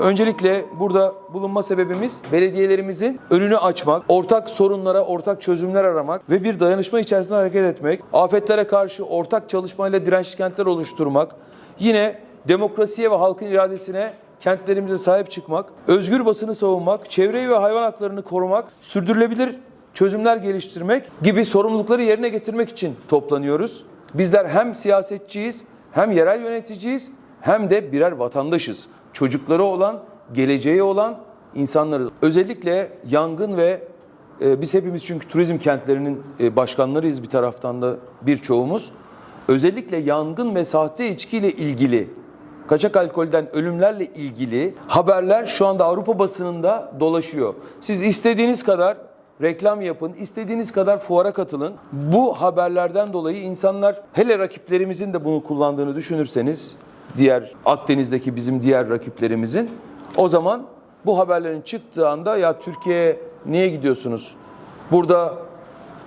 Öncelikle burada bulunma sebebimiz belediyelerimizin önünü açmak, ortak sorunlara ortak çözümler aramak ve bir dayanışma içerisinde hareket etmek, afetlere karşı ortak çalışmayla dirençli kentler oluşturmak, yine demokrasiye ve halkın iradesine kentlerimize sahip çıkmak, özgür basını savunmak, çevreyi ve hayvan haklarını korumak, sürdürülebilir çözümler geliştirmek gibi sorumlulukları yerine getirmek için toplanıyoruz. Bizler hem siyasetçiyiz, hem yerel yöneticiyiz, hem de birer vatandaşız. Çocukları olan, geleceği olan insanlarız. Özellikle yangın ve e, biz hepimiz çünkü turizm kentlerinin e, başkanlarıyız bir taraftan da birçoğumuz. Özellikle yangın ve sahte içkiyle ilgili kaçak alkolden ölümlerle ilgili haberler şu anda Avrupa basınında dolaşıyor. Siz istediğiniz kadar reklam yapın, istediğiniz kadar fuara katılın. Bu haberlerden dolayı insanlar hele rakiplerimizin de bunu kullandığını düşünürseniz diğer Akdeniz'deki bizim diğer rakiplerimizin o zaman bu haberlerin çıktığı anda ya Türkiye'ye niye gidiyorsunuz? Burada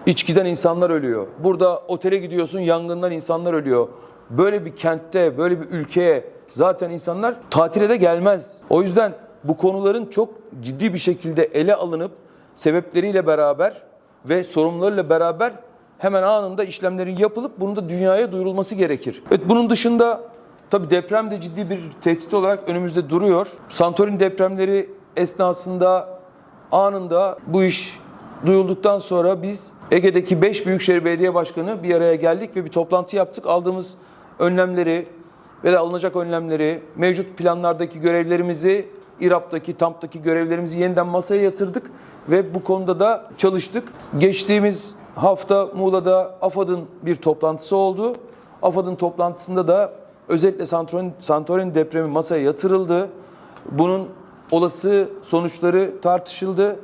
İçkiden insanlar ölüyor. Burada otele gidiyorsun yangından insanlar ölüyor. Böyle bir kentte, böyle bir ülkeye zaten insanlar tatile de gelmez. O yüzden bu konuların çok ciddi bir şekilde ele alınıp sebepleriyle beraber ve sorumlularıyla beraber hemen anında işlemlerin yapılıp bunun da dünyaya duyurulması gerekir. Evet bunun dışında tabii deprem de ciddi bir tehdit olarak önümüzde duruyor. Santorini depremleri esnasında anında bu iş duyulduktan sonra biz Ege'deki 5 Büyükşehir Belediye Başkanı bir araya geldik ve bir toplantı yaptık. Aldığımız önlemleri ve de alınacak önlemleri, mevcut planlardaki görevlerimizi, İRAP'taki, TAMP'taki görevlerimizi yeniden masaya yatırdık ve bu konuda da çalıştık. Geçtiğimiz hafta Muğla'da AFAD'ın bir toplantısı oldu. AFAD'ın toplantısında da özellikle Santorini, Santorini depremi masaya yatırıldı. Bunun olası sonuçları tartışıldı.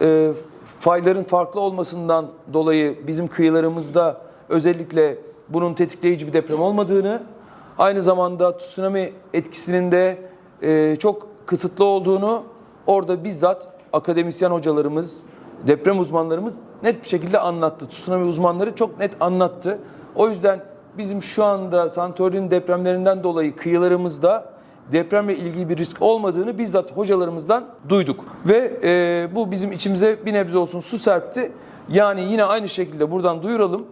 E, fayların farklı olmasından dolayı bizim kıyılarımızda özellikle bunun tetikleyici bir deprem olmadığını, aynı zamanda tsunami etkisinin de e, çok kısıtlı olduğunu orada bizzat akademisyen hocalarımız, deprem uzmanlarımız net bir şekilde anlattı. Tsunami uzmanları çok net anlattı. O yüzden bizim şu anda Santorini depremlerinden dolayı kıyılarımızda depremle ilgili bir risk olmadığını bizzat hocalarımızdan duyduk. Ve e, bu bizim içimize bir nebze olsun su serpti. Yani yine aynı şekilde buradan duyuralım.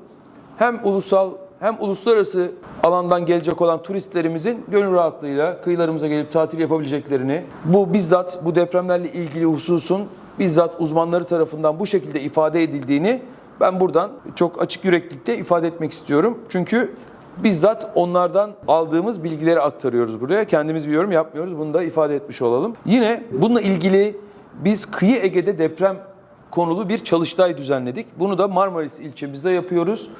Hem ulusal hem uluslararası alandan gelecek olan turistlerimizin gönül rahatlığıyla kıyılarımıza gelip tatil yapabileceklerini, bu bizzat bu depremlerle ilgili hususun bizzat uzmanları tarafından bu şekilde ifade edildiğini ben buradan çok açık yüreklilikte ifade etmek istiyorum. Çünkü bizzat onlardan aldığımız bilgileri aktarıyoruz buraya. Kendimiz bir yorum yapmıyoruz. Bunu da ifade etmiş olalım. Yine bununla ilgili biz Kıyı Ege'de deprem konulu bir çalıştay düzenledik. Bunu da Marmaris ilçemizde yapıyoruz.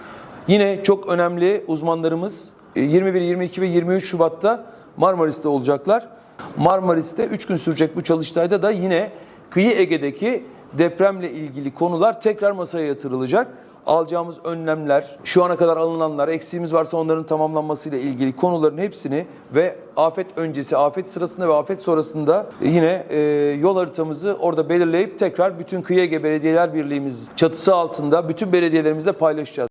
Yine çok önemli uzmanlarımız e, 21, 22 ve 23 Şubat'ta Marmaris'te olacaklar. Marmaris'te 3 gün sürecek bu çalıştayda da yine Kıyı Ege'deki depremle ilgili konular tekrar masaya yatırılacak. Alacağımız önlemler, şu ana kadar alınanlar, eksiğimiz varsa onların tamamlanmasıyla ilgili konuların hepsini ve afet öncesi, afet sırasında ve afet sonrasında yine e, yol haritamızı orada belirleyip tekrar bütün Kıyı Ege Belediyeler Birliğimiz çatısı altında bütün belediyelerimizle paylaşacağız.